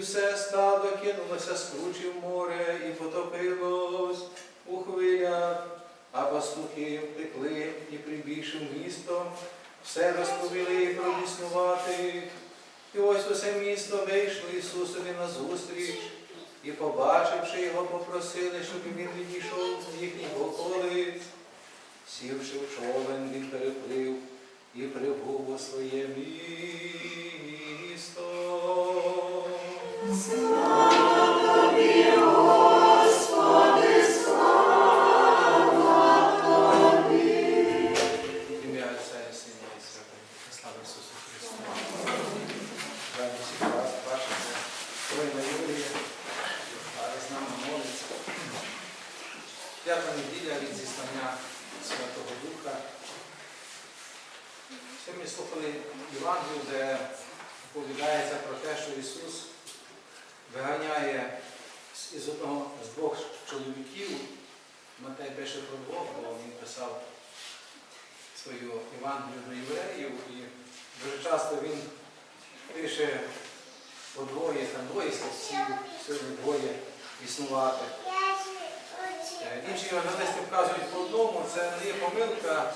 все стадо кинулося з кручі в море і потопилось у хвилях, а пастухи втекли і прибігши в місто, все розповіли і. І ось усе місто вийшло Ісусові назустріч, і, побачивши його, попросили, щоб він відійшов з їхніх околиць. Сівши в човен, він переплив і прибув у своє місто. П'ята неділя від зіслання Святого Духа. Сьогодні слухали Євангелію, де оповідається про те, що Ісус виганяє з- одного з двох чоловіків. Матей пише про двох, бо він писав свою Євангелію до євреїв, і дуже часто він пише по двоє, там двоє слів, сьогодні двоє існувати. Е, Інші евангелисти вказують по одному, це не є помилка,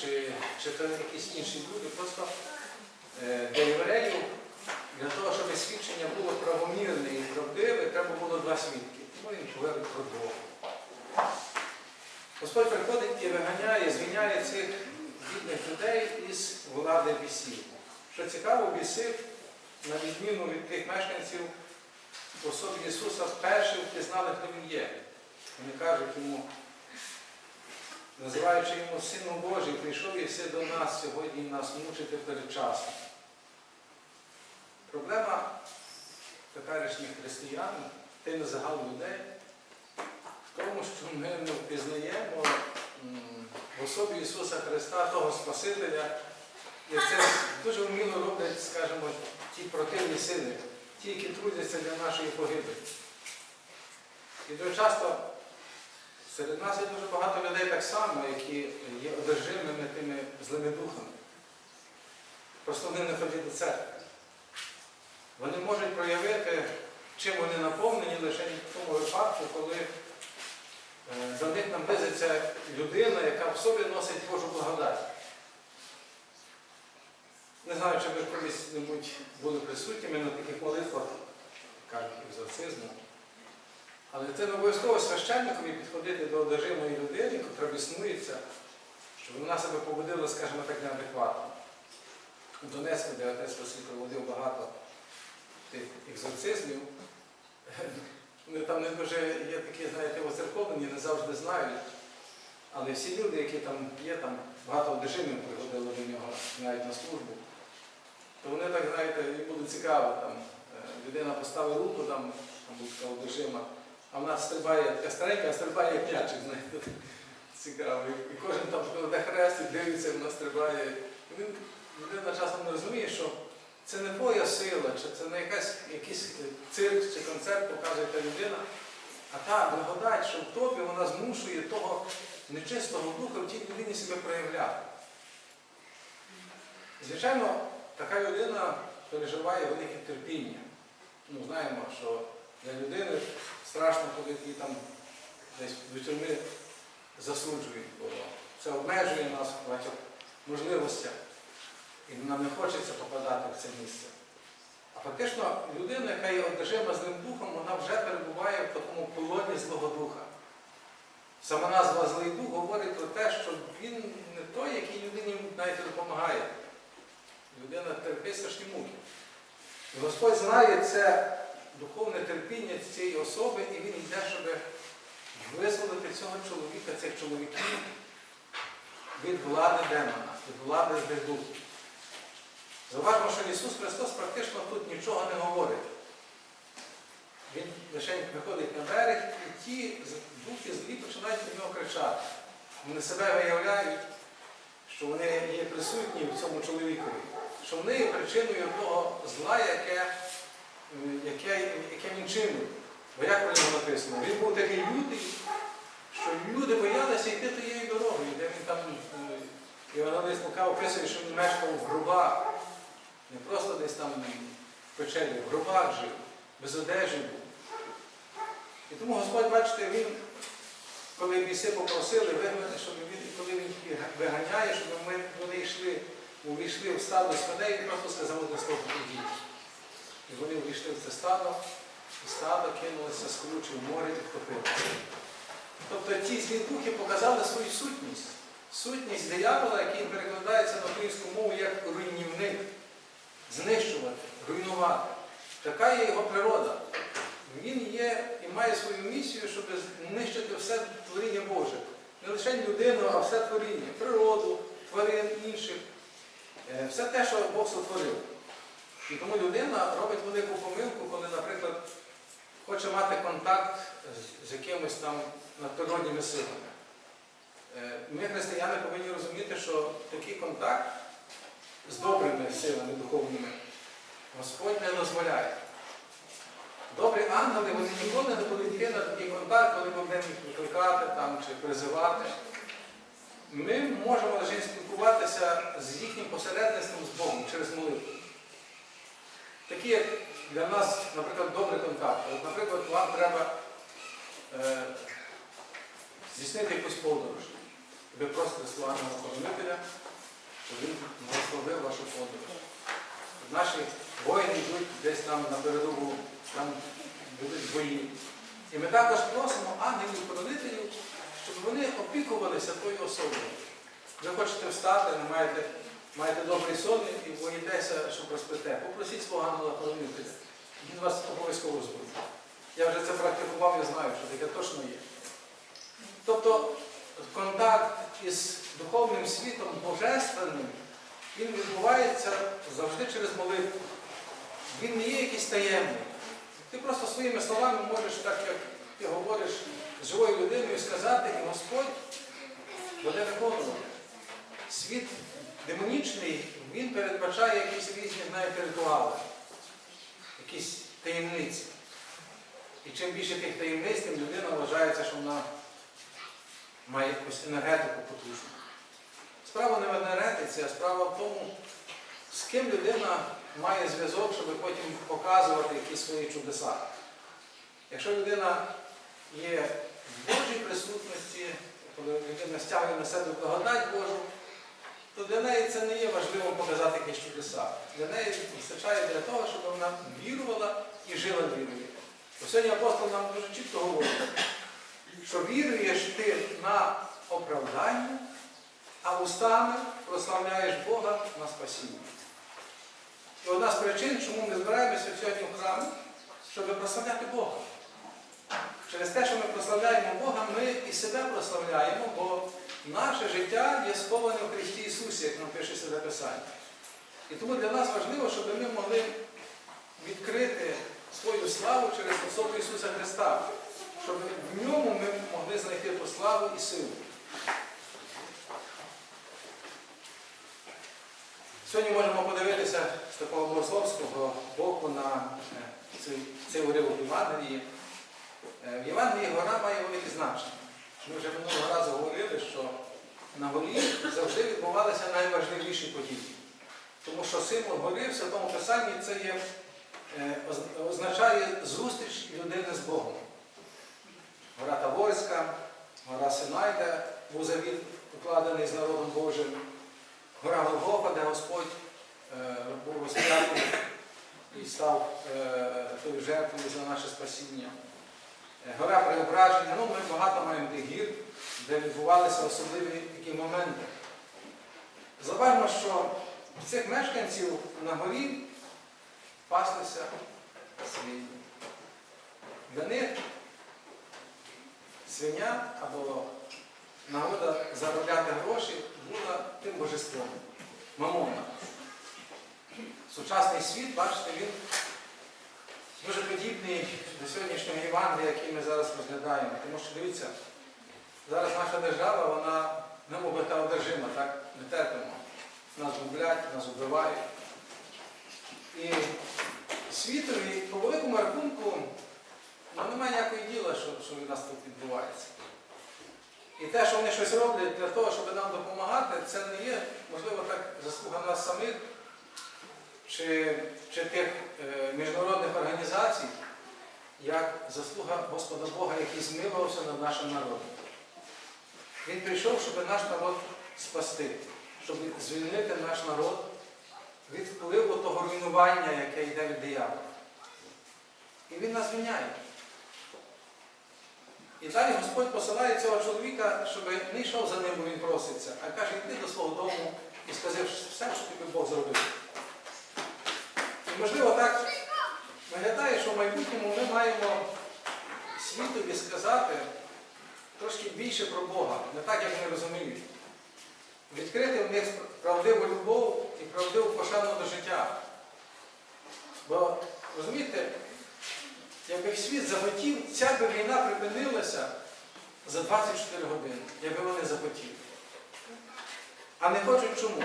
чи, чи це якісь інші люди. Просто е, для євреїв, для того, щоб свідчення було правомірне і правдиве, треба було два свідки. Тому він говорить про двох. Господь приходить і виганяє, звільняє цих бідних людей із влади бісів. Що цікаво, біси, на відміну від тих мешканців, в Ісуса вперше впізнали, хто Він є. Вони кажуть йому, називаючи йому Сином Божий, прийшов єси до нас сьогодні нас мучити перед часом. Проблема теперішніх християн, й загал людей, в тому, що ми не впізнаємо в особі Ісуса Христа, того Спасителя, і це дуже вміло роблять, скажімо, ті противні сили, ті, які трудяться для нашої погибелі. І дуже часто серед нас є дуже багато людей так само, які є одержимими тими злими духами. Просто вони не ходять до церкви. Вони можуть проявити, чим вони наповнені лише в тому випадку, коли е, до них наблизиться людина, яка в собі носить Божу благодать. Не знаю, чи ви колись-небудь були присутніми на таких молитвах, кажуть, екзорцизму. Але це не обов'язково священникові підходити до одержимої людини, яка біснується, щоб вона себе поводила, скажімо так, неадекватно. Донецьку, де отець Василь проводив багато тих екзорцизмів, вони там не дуже є такі, знаєте, оцерковлені, не завжди знають. Але всі люди, які там є, там багато одержимів приходило до нього навіть на службу, то вони так, знаєте, їм було цікаво. Там, е, людина поставила руку, там, там була така одержима, а вона стрибає, така старенька, а стрибає як м'ячик, знаєте. Цікаво. І кожен там кладе хрест і дивиться, вона стрибає. І він, людина часом не розуміє, що це не твоя сила, чи це не якась, якийсь цирк чи концерт показує та людина, а та благодать, що в тобі вона змушує того нечистого духа в тій людині себе проявляти. Звичайно, така людина переживає велике терпіння. Ну, знаємо, що для людини страшно, коли її там десь до тюрми засуджують, бо це обмежує нас в багатьох можливостях. І нам не хочеться попадати в це місце. А фактично людина, яка є одержима злим духом, вона вже перебуває в такому полоні Злого Духа. Сама назва Злий Дух говорить про те, що він не той, який людині навіть допомагає. Людина терпить страшні муки. І Господь знає це духовне терпіння цієї особи, і він йде, щоб визволити цього чоловіка, цих чоловіків від влади демона, від влади злих духів. Зауважмо, що Ісус Христос практично тут нічого не говорить. Він лише виходить на берег, і ті духи злі починають на нього кричати. Вони себе виявляють, що вони є присутні в цьому чоловікові, що вони є причиною того зла, яке, е, яке, яке він чинив. Бо як про нього написано? Він був такий лютий, що люди боялися йти тією дорогою, де він там, е, Івановець Лука описує, що він мешкав в грубах, не просто десь там в печері, в грубах жив, без одежі був. І тому Господь, бачите, він, коли біси попросили вигнати, щоб він, коли він їх виганяє, щоб ми, вони йшли, увійшли в стадо свиней, він просто сказав одне слово «ідіть». І вони увійшли в це стадо, і стадо кинулося з море і втопилося. Тобто ті злі духи показали свою сутність. Сутність диявола, який перекладається на українську мову як руйнівник, знищувати, руйнувати. Така є його природа. Він є і має свою місію, щоб знищити все творіння Боже. Не лише людину, а все творіння, природу, тварин інших. Е, Все те, що Бог сотворив. І тому людина робить велику помилку, коли, наприклад, хоче мати контакт з- якимось там надприродніми силами. Е, Ми, християни, повинні розуміти, що такий контакт з добрими силами духовними Господь не дозволяє. Добрі ангели, вони ніколи не будуть йти на такий контакт, коли ми будемо їх викликати там, чи призивати. Ми можемо лише спілкуватися з їхнім посередництвом з Богом через молитву. Такі, як для нас, наприклад, добрий контакт. От, наприклад, вам треба е, здійснити якусь подорож. Ви просите свого охоронителя, він благословив вашу подорож. Наші воїни йдуть десь там на передову, там будуть бої. І ми також просимо ангелів-охоронителів, щоб вони опікувалися тою особою. Ви хочете встати, не маєте, маєте добрий сон і боїтеся, що проспите. Попросіть свого ангела-охоронителя. Він вас обов'язково збудить. Я вже це практикував, я знаю, що таке точно є. Тобто контакт із духовним світом божественним, він відбувається завжди через молитву. Він не є якийсь таємний. Ти просто своїми словами можеш, так як ти говориш живою людиною, сказати, і Господь буде виконувати. Світ демонічний, він передбачає якісь різні, знаєте, ритуали, якісь таємниці. І чим більше тих таємниць, тим людина вважається, що вона має якусь енергетику потужну. Справа не в енергетиці, а справа в тому, з ким людина має зв'язок, щоб потім показувати якісь свої чудеса. Якщо людина є в Божій присутності, коли людина стягує на себе благодать Божу, то для неї це не є важливо показати якісь чудеса. Для неї вистачає для того, щоб вона вірувала і жила вірою. Бо сьогодні апостол нам дуже чітко говорить, що віруєш ти на оправдання, а устами прославляєш Бога на спасіння. І одна з причин, чому ми збираємося сьогодні в храмі, щоб прославляти Бога. Через те, що ми прославляємо Бога, ми і себе прославляємо, бо наше життя є сховане в Христі Ісусі, як нам пише Святе Писання. І тому для нас важливо, щоб ми могли відкрити свою славу через особу Ісуса Христа, щоб в ньому ми могли знайти ту славу і силу. Сьогодні можемо подивитися з такого богословського боку на е, цей, цей уривок Євангелії. Е, В Євангелії гора має велике значення. Ми вже минулого разу говорили, що на горі завжди відбувалися найважливіші події. Тому що символ гори в Святому Писанні це є, е, означає зустріч людини з Богом. Гора Таворська, гора Синай, де був завіт укладений з народом Божим, гора Голгофа, де Господь е, був розп'ятий і став е, тою жертвою за наше спасіння. Е, Гора Преображення, ну ми багато маємо тих гір, де відбувалися особливі такі моменти. Забавно, що цих мешканців на горі паслися свині. Для них свиня або нагода заробляти гроші тим божеством. Мамона. Сучасний світ, бачите, він дуже подібний до сьогоднішнього Євангелія, який ми зараз розглядаємо. Тому що дивіться, зараз наша держава, вона би та одержима, так? Ми терпимо. Нас гублять, нас вбивають. І світові, по великому рахунку, ну, немає ніякої діла, що, що у нас тут відбувається. І те, що вони щось роблять для того, щоб нам допомагати, це не є, можливо, так заслуга нас самих чи, чи тих е, міжнародних організацій, як заслуга Господа Бога, який змилувався над нашим народом. Він прийшов, щоб наш народ спасти, щоб звільнити наш народ від впливу того руйнування, яке йде від диявола. І він нас звільняє. І далі Господь посилає цього чоловіка, щоб не йшов за ним, бо він проситься, а каже, йди до свого дому і скажи все, що тобі Бог зробив. І можливо так виглядає, що в майбутньому ми маємо світові сказати трошки більше про Бога, не так, як вони розуміють. Відкрити в них правдиву любов і правдиву пошану до життя. Бо, розумієте, якби світ захотів, ця би війна припинилася за 24 години, якби вони захотіли. А не хочуть чому?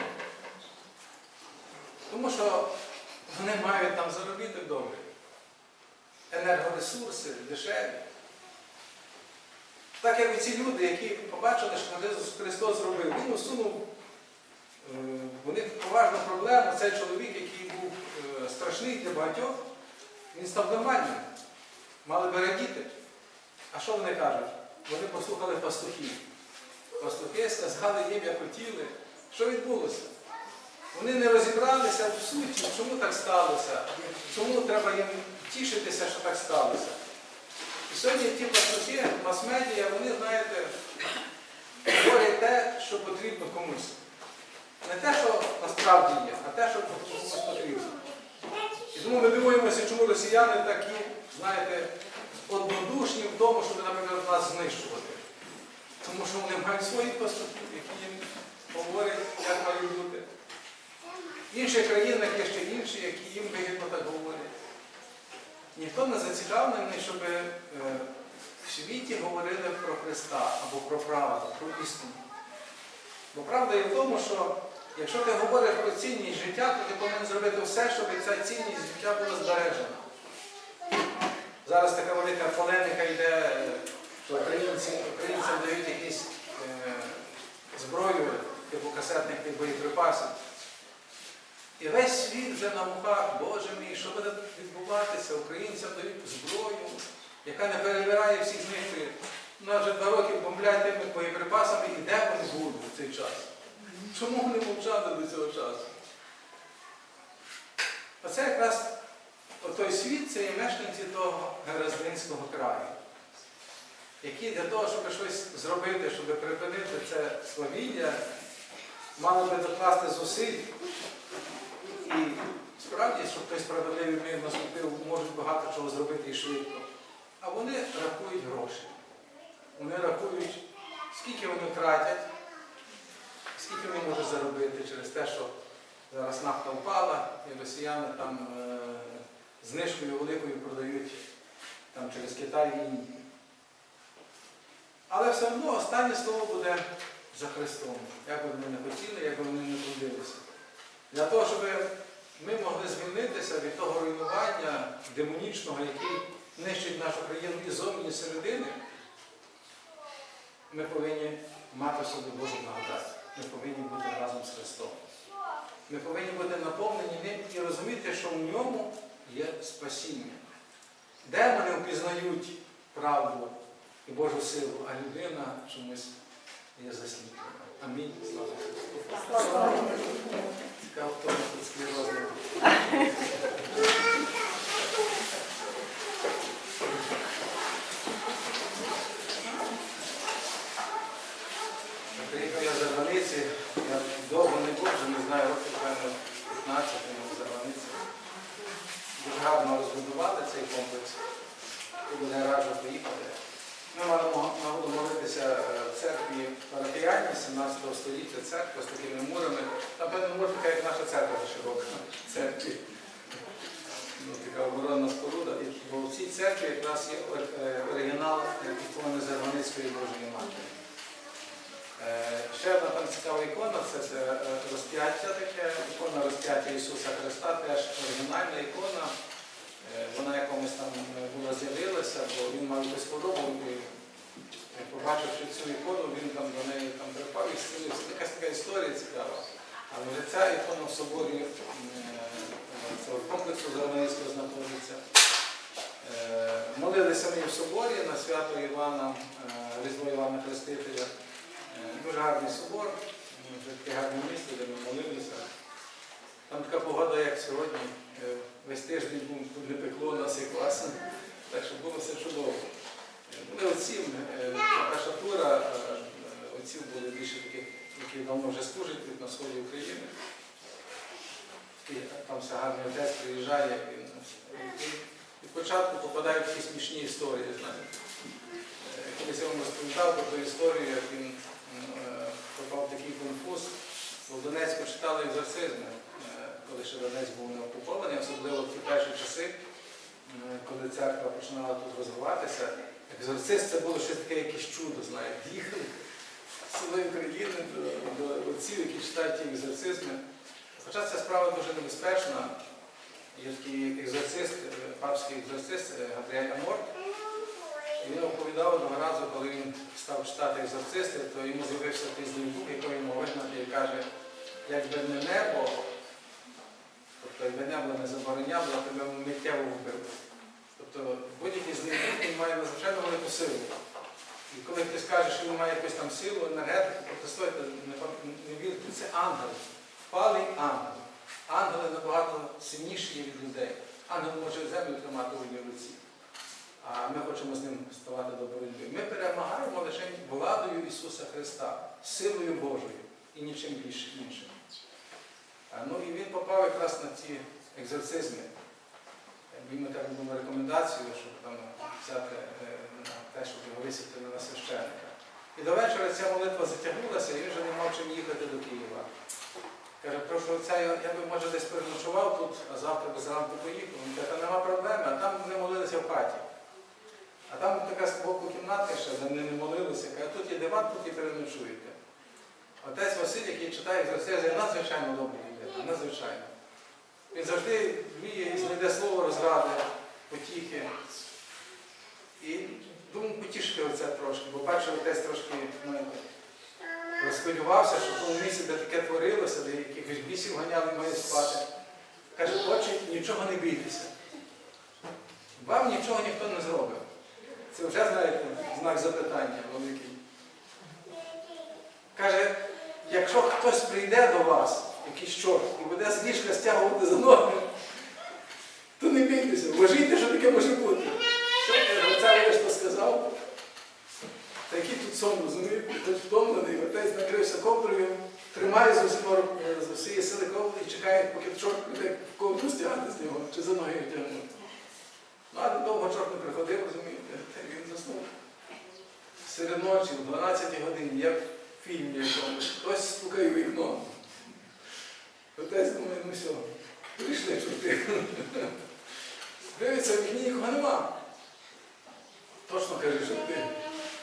Тому що вони мають там заробити добре. Енергоресурси дешеві. Так як і ці люди, які побачили, що Ісус Христос зробив, Він усунув е, у них поважну проблему. Цей чоловік, який був е, страшний для багатьох, він став нормальним. Мали би радіти. А що вони кажуть? Вони послухали пастухів. Пастухи сказали їм, як хотіли. Що відбулося? Вони не розібралися в суті, чому так сталося, чому треба їм тішитися, що так сталося. І сьогодні ті пастухи, мас-медіа, вони, знаєте, говорять те, що потрібно комусь. Не те, що насправді є, а те, що комусь потрібно. І тому ми дивуємося, чому росіяни такі, знаєте, однодушні в тому, щоб, наприклад, нас знищувати. Тому що вони мають свої пастухи, які їм говорять, як має бути. В інших країнах є ще інші, які їм вигідно так говорять. Ніхто не зацікавлений, щоб е, в світі говорили про Христа або про правду, про істину. Бо правда є в тому, що якщо ти говориш про цінність життя, то ти повинен зробити все, щоб ця цінність життя була збережена. Зараз така велика полеміка йде, що українці, українцям дають якісь е, зброю, типу касетних тих боєприпасів. І весь світ вже на вухах, Боже мій, що буде відбуватися? Українцям дають зброю, яка не перебирає всіх знищує. Нас вже два роки бомблять тими боєприпасами, і де вони будуть в цей час? Чому вони мовчали до цього часу? Оце якраз той світ, це є мешканці того Гераздинського краю, які для того, щоб щось зробити, щоб припинити це свавілля, мали би докласти зусиль. І справді, щоб той справедливий мир наступив, можуть багато чого зробити і швидко. А вони рахують гроші. Вони рахують, скільки вони втратять, скільки вони можуть заробити через те, що зараз нафта впала, і росіяни там е, знижкою великою продають там, через Китай і Індію. Але все одно останнє слово буде за Христом. Як би вони не хотіли, як би вони не трудилися. Для того, щоб ми могли звільнитися від того руйнування демонічного, який нищить нашу країну і зовні, середини, ми повинні мати собі Божу благодать. Ми повинні бути разом з Христом. Ми повинні бути наповнені ним і розуміти, що в ньому є спасіння. Демони впізнають правду і Божу силу, а людина чомусь є засліплена. Амінь. Слава Христу. Цікаво, хто тут склерозний. Приїхав я за границі, я довго не був, вже не знаю, років, певно, 15 я був за границі. Дуже гарно розбудувати цей комплекс. Мене раджу поїхати. Ми маємо нагоду молитися е, в церкві парафіальній 17 століття. церква з такими мурами. Там певно мур така, як наша церква широка. Церкві. Ну, така оборонна споруда. Бо в цій церкві якраз є е, оригінал ікони Зарваницької Божої Матері. Е, Ще одна там цікава ікона це, це е, розп'яття таке, ікона розп'яття Ісуса Христа, теж оригінальна ікона. Е, Вона якомусь там е, була з'явилася, бо він мав якусь хворобу. І е, побачивши цю ікону, він там до неї там припав і зцілився. Якась така історія цікава. Але вже ця ікона в соборі цього комплексу Зарваницького знаходиться. Молилися ми в соборі на свято Івана, Різдво Івана Хрестителя. Дуже гарний собор, м, таке гарне місце, де ми молилися. Там така погода, як сьогодні. Е, Весь тиждень був, не пекло, нас і класно. Так що було все чудово. Е, Були отці, е, перша тура, е, е, отців були більше таких, які давно вже служать тут на сході України. Такий, Там все гарний отець приїжджає. і, і від початку попадають такі смішні історії, знаєте. Е, Колись я вам розповідав про ту історію, як він е, попав в такий конфуз, бо в Донецьку читали екзорцизми, е, коли ще був не окупований, особливо в ті перші часи, е, коли церква починала тут розвиватися. Екзорцист це було щось таке якесь чудо, знаєте. Їхали з цілої країни до, до отців, які читають ті екзорцизми. Хоча ця справа дуже небезпечна. Є такий екзорцист, е, папський екзорцист е, Габріель Амор. Він оповідав одного разу, коли він став читати екзорцисти, то йому з'явився якийсь дух, який йому вигнати і каже, якби не небо я тебе миттєво вбив. Тобто будь-який злий дух він має надзвичайно велику силу. І коли хтось каже, що він має якусь там силу, енергетику, протестуйте, не, вірте, це ангел. Палий ангел. Ангели набагато сильніші від людей. Ангел може землю тримати в одній руці. А ми хочемо з ним ставати до боротьби. Ми перемагаємо лише владою Ісуса Христа, силою Божою і нічим більше іншим. Ну і він попав якраз на ці екзорцизми. Йому так було рекомендацію, щоб там взяти е, на те, щоб його висвітлили на священника. І до вечора ця молитва затягнулася, і він вже не мав чим їхати до Києва. Каже, прошу отця, я, я би може десь переночував тут, а завтра би зранку поїхав. Він каже, нема проблеми, а там вони молилися в хаті. А там така з боку кімната ще, де не молилися, каже, тут є диван, тут і переночуєте. Отець Василь, який читає екзорцизи, надзвичайно добрий людина, надзвичайно. Він завжди вміє і знайде слово розради, потіхи. І думаю, потішити оце трошки, бо бачив, отець трошки ну, розхвилювався, що в тому місці, де таке творилося, де якихось бісів ганяли має спати. Каже, отче, нічого не бійтеся. Вам нічого ніхто не зробив. Це вже, знаєте, знак запитання великий. Каже, якщо хтось прийде до вас, якийсь чорт, і буде з ліжка стягувати за ноги, то не бійтеся, вважайте, що таке може бути. Що оце я що сказав? Та який тут сон, розумієте? Хтось втомлений, отець накрився ковдрою, тримає рук- з усієї сили ковдри і чекає, поки чорт буде ковдру стягати з нього, чи за ноги втягнути. Ну, а довго чорт не приходив, розумієте, та він заснув. Серед ночі, в 12 годині, як в фільмі якомусь, хтось стукає вікно. Отець думає, ну все, прийшли чорти. Дивиться, в вікні нікого нема. Точно каже, що ти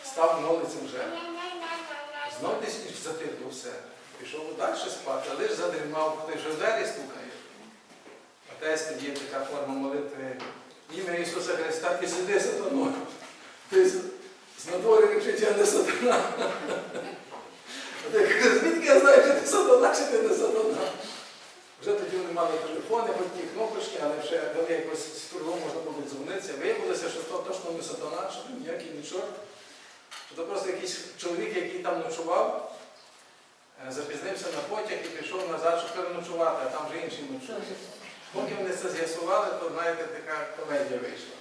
став молиться вже. Знов десь ніч затихло все. Пішов далі спати, але ж задрімав, хтось вже в двері стукає. Отець тоді є така форма молитви. Ім'я Ісуса Христа, ти сиди сатаною. Ти з- з кричить, я не сатана. А ти звідки я знаю, що ти сатана, чи ти не сатана? Вже тоді вони мали телефони, ті кнопочки, але вже дали якось з турбом можна було дзвонитися. Виявилося, що то точно не сатана, що то ніякий не чорт. Що то просто якийсь чоловік, який там ночував, е, запізнився на потяг і пішов назад, щоб переночувати, а там вже інший ночує. Поки вони це з'ясували, то знаєте, така комедія вийшла.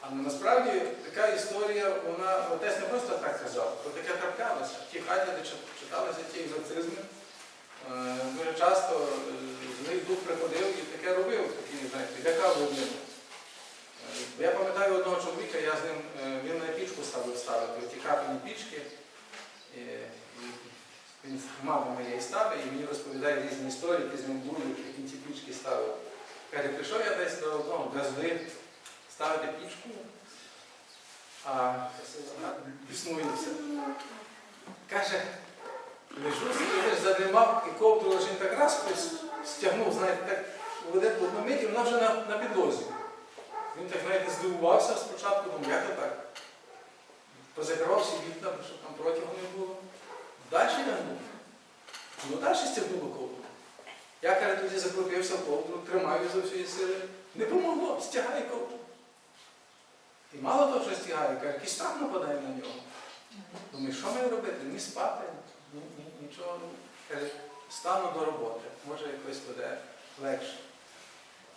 А насправді така історія, вона отець не просто так казав, то таке траплялося. В тій хаті, де читалися ті екзорцизми, е, дуже часто е, дух приходив і таке робив, такі, знаєте, лякав людину. Е, Я пам'ятаю одного чоловіка, я з ним, е, він на пічку ставив ставити, ті капельні пічки. І, і Він мама моєї ставить і мені розповідає різні історії, які з ним були, які ці пічки ставив. Каже, прийшов я десь до одного газди ставити пічку, а існує все. Каже, лежу, задимав і ковдру лише так раз ось стягнув, знаєте, так в один- в одну мить, і вона вже на, на підлозі. Він так знаєте, здивувався спочатку, думав, як то так? Позакривав всі вікна, щоб там протягу не було. Далі лягнув. Ну далі стягнуло ковдру. Я каже, тоді закрутився в ковдру, тримаю за всієї сили. Не помогло, стягає ковдру. І мало того, що стягає, каже, страх нападає на нього. Думаю, що маю робити? Ні спати, ні, ні, нічого. Каже, стану до роботи, може якось буде легше.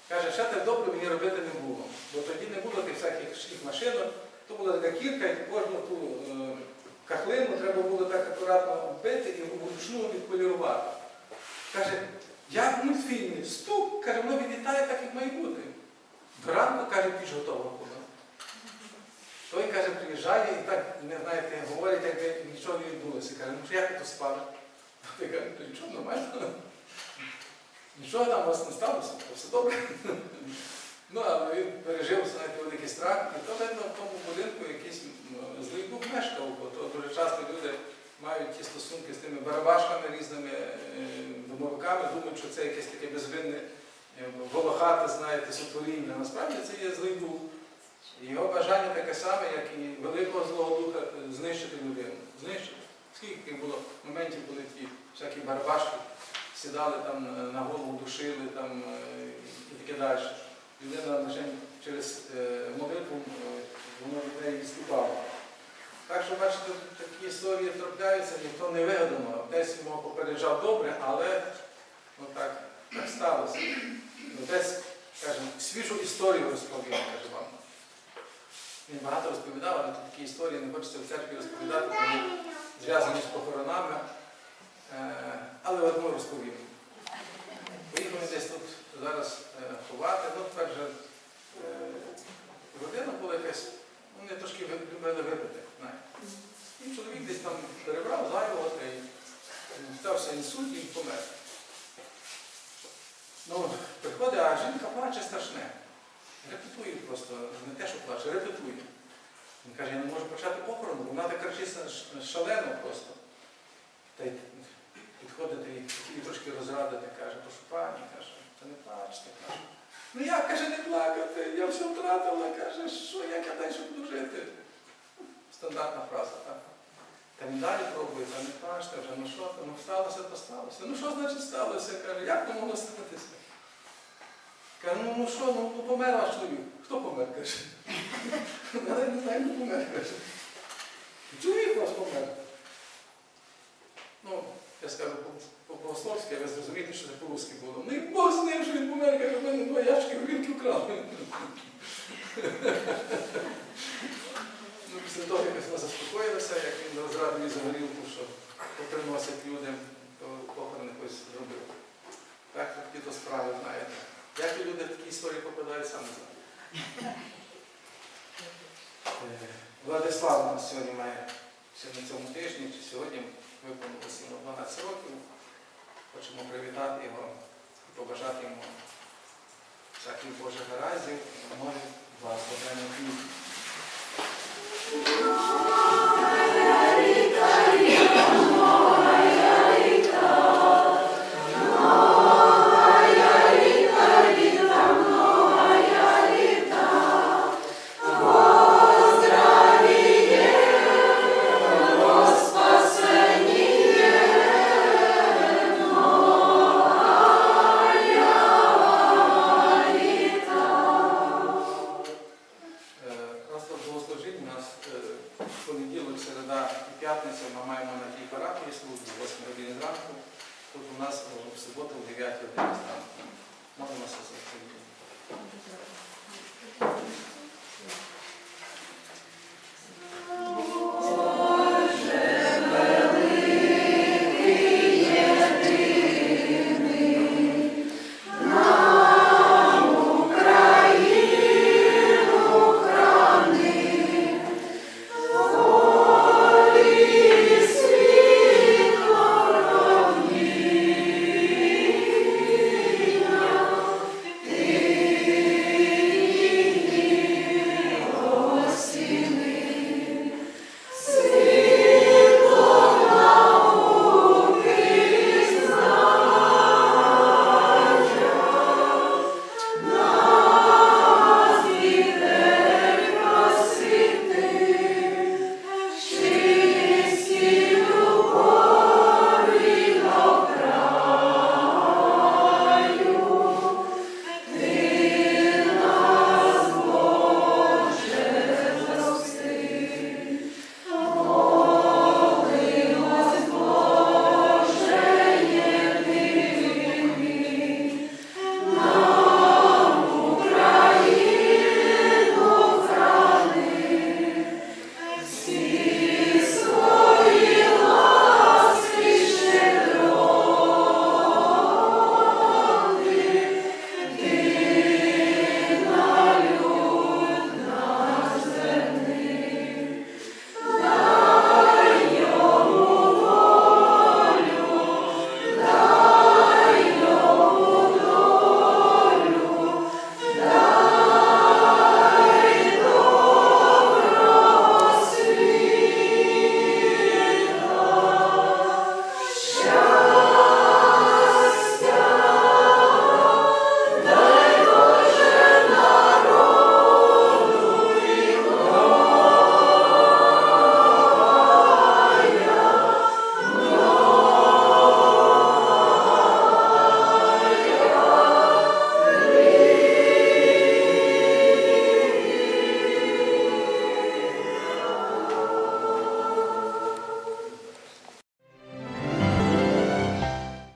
Каже, ще так добре мені робити не було. Бо тоді не було тих всяких шкільних машинок, то була така кірка, і кожну ту е, кахлину треба було так акуратно вбити і вручну відполірувати. Каже, як в мультфільмі, стук, каже, воно відлітає так, як має бути. До каже, піч готова була. Той каже, приїжджає і так, не знаєте, говорить, якби нічого не відбулося. Каже, ну що як ви тут спали? Той каже, то нічого нормально. Нічого там у вас не сталося, то все добре. Ну, але він пережив знаєте, великий страх, і то видно в тому будинку якийсь злий дух мешкав, бо то дуже часто люди мають ті стосунки з тими барабашками різними е, домовиками, думають, що це якесь таке безвинне е, волохате, знаєте, сотворіння. Насправді це є злий дух. Його бажання таке саме, як і великого злого духа е, знищити людину. Знищити. Скільки було моментів, коли ті всякі барабашки сідали там е, на голову, душили там, е, і таке далі. Людина лише через е, молитву воно від неї відступало. Так що, бачите, такі історії трапляються, ніхто не вигадано. Десь його попереджав добре, але ну, так, сталося. Ну, Десь, скажімо, свіжу історію розповів, каже вам. Він багато розповідав, але такі історії не хочеться в церкві розповідати, вони зв'язані з похоронами. Е, Але одну розповім. Поїхали десь тут зараз е, ховати, ну тепер же е, родина була якась, вони трошки любили випити. І чоловік десь там перебрав зайвого м, стався інсульт і помер. Ну, приходить, а жінка плаче страшне. Репетує просто, не те, що плаче, репетує. Він каже, я не можу почати похорону, бо вона так кричить шалено просто. Та й підходить і трошки розрадити, каже, то пані, каже, та не плачте, каже. Ну як, каже, не плакати, я все втратила, каже, що як я далі буду жити? Стандартна фраза, так? Та він далі пробує, та не плачте вже, ну що то, ну сталося, то сталося. Ну що значить сталося? Каже, як то могло статися? Каже, ну, ну що, ну, ну помер ваш чоловік. Хто помер, каже? Але не знаю, хто помер. Чоловік ваш помер. Ну, я скажу по- по-богословськи, ви зрозумієте, що це по-русски було. Ну і Бог з ним, що він помер, каже, в мене два ящики горілки вкрали. Ну, після того, як вона заспокоїлася, як він розрадив за горілку, що поприносять людям, то похорон якось зробив. Так, такі то справи, знаєте. Як і люди в такі історії попадають, сам не знаю. Владислав у нас сьогодні має ще на цьому тижні, чи сьогодні виповнилося йому 12 років. Хочемо привітати його і побажати йому всяких Божих гараздів, мої благословення квіт. маємо на тій парадній службі 8 годині зранку. Тут у нас в суботу в 9 годині зранку. Можемо все зробити.